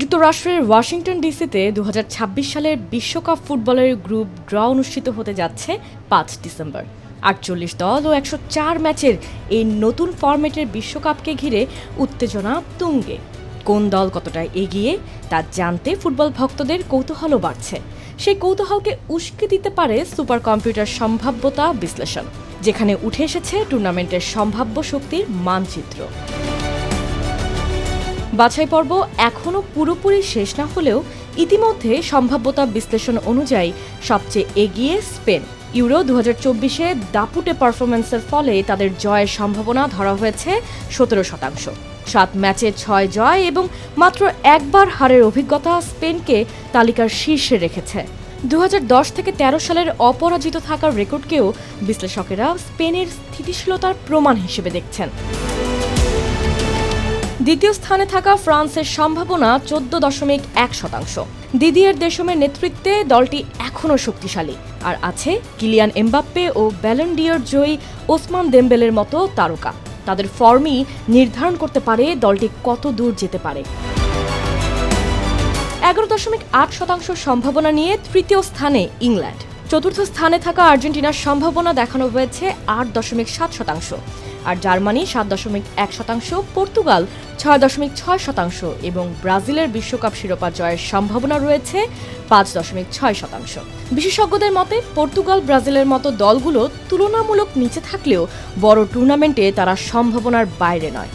যুক্তরাষ্ট্রের ওয়াশিংটন ডিসিতে দু হাজার ছাব্বিশ সালের বিশ্বকাপ ফুটবলের গ্রুপ ড্র অনুষ্ঠিত হতে যাচ্ছে পাঁচ ডিসেম্বর। আটচল্লিশ দল ও একশো চার ম্যাচের এই নতুন ফরম্যাটের বিশ্বকাপকে ঘিরে উত্তেজনা তুঙ্গে। কোন দল কতটা এগিয়ে, তা জানতে ফুটবল ভক্তদের কৌতূহলও বাড়ছে। সেই কৌতূহলকে উস্কে দিতে পারে সুপার কম্পিউটার সম্ভাব্যতা বিশ্লেষণ, যেখানে উঠে এসেছে টুর্নামেন্টের সম্ভাব্য শক্তির মানচিত্র। বাছাই পর্ব এখনও পুরোপুরি শেষ না হলেও ইতিমধ্যে সম্ভাব্যতা বিশ্লেষণ অনুযায়ী সবচেয়ে এগিয়ে স্পেন। ইউরো দু হাজার চব্বিশে দাপুটে পারফরমেন্সের ফলে তাদের জয়ের সম্ভাবনা ধরা হয়েছে সতেরো শতাংশ। সাত ম্যাচে ছয় জয় এবং মাত্র একবার হারের অভিজ্ঞতা স্পেনকে তালিকার শীর্ষে রেখেছে। দু হাজার দশ থেকে ১৩ সালের অপরাজিত থাকার রেকর্ডকেও বিশ্লেষকেরা স্পেনের স্থিতিশীলতার প্রমাণ হিসেবে দেখছেন। দ্বিতীয় স্থানে থাকা ফ্রান্সের সম্ভাবনা চোদ্দ দশমিক এক শতাংশ। দিদিয়ের দেশমের নেতৃত্বে দলটি এখনও শক্তিশালী। আর আছে কিলিয়ান এমবাপ্পে ও ব্যালন্ডিয়র জয়ী ওসমান দেম্বেলের মতো তারকা। তাদের ফর্মই নির্ধারণ করতে পারে দলটি কত দূর যেতে পারে। এগারো দশমিক আট শতাংশ সম্ভাবনা নিয়ে তৃতীয় স্থানে ইংল্যান্ড। চতুর্থ স্থানে থাকা আর্জেন্টিনার সম্ভাবনা দেখানো হয়েছে আট দশমিক সাত শতাংশ। আর জার্মানি সাত দশমিক এক শতাংশ, পর্তুগাল ছয় দশমিক ছয় শতাংশ এবং ব্রাজিলের বিশ্বকাপ শিরোপা জয়ের সম্ভাবনা রয়েছে পাঁচ দশমিক ছয় শতাংশ। বিশেষজ্ঞদের মতে, পর্তুগাল ব্রাজিলের মতো দলগুলো তুলনামূলক নিচে থাকলেও বড় টুর্নামেন্টে তারা সম্ভাবনার বাইরে নয়।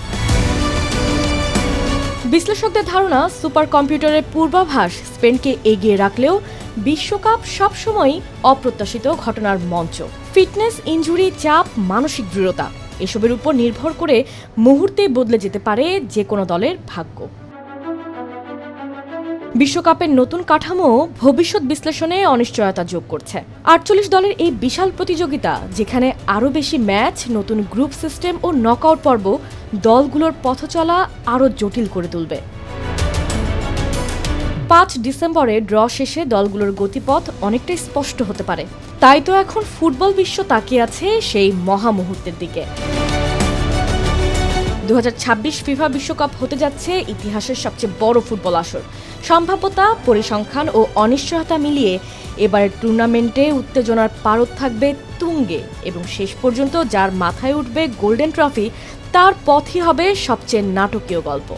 বিশ্লেষকদের ধারণা সুপার কম্পিউটারের পূর্বাভাস স্পেনকে এগিয়ে রাখলেও বিশ্বকাপ সবসময়ই অপ্রত্যাশিত ঘটনার মঞ্চ। ফিটনেস, ইনজুরি, চাপ, মানসিক দৃঢ়তা এসবের উপর নির্ভর করে মুহূর্তে বদলে যেতে পারে যে কোনো দলের ভাগ্য। বিশ্বকাপের নতুন কাঠামো ভবিষ্যৎ বিশ্লেষণে অনিশ্চয়তা যোগ করছে। আটচল্লিশ দলের এই বিশাল প্রতিযোগিতা, যেখানে আরও বেশি ম্যাচ, নতুন গ্রুপ সিস্টেম ও নকআউট পর্ব দলগুলোর পথচলা আরও জটিল করে তুলবে। পাঁচ ডিসেম্বরে ড্র শেষে দলগুলোর গতিপথ অনেকটাই স্পষ্ট হতে পারে। তাই তো এখন ফুটবল বিশ্ব তাকিয়ে আছে সেই মহা মুহূর্তের দিকে। দু হাজার ছাব্বিশ ফিফা বিশ্বকাপ হতে যাচ্ছে ইতিহাসের সবচেয়ে বড় ফুটবল আসর। সম্ভাব্যতা, পরিসংখ্যান ও অনিশ্চয়তা মিলিয়ে এবারের টুর্নামেন্টে উত্তেজনার পারদ থাকবে তুঙ্গে এবং শেষ পর্যন্ত যার মাথায় উঠবে গোল্ডেন ট্রফি, তার পথই হবে সবচেয়ে নাটকীয় গল্প।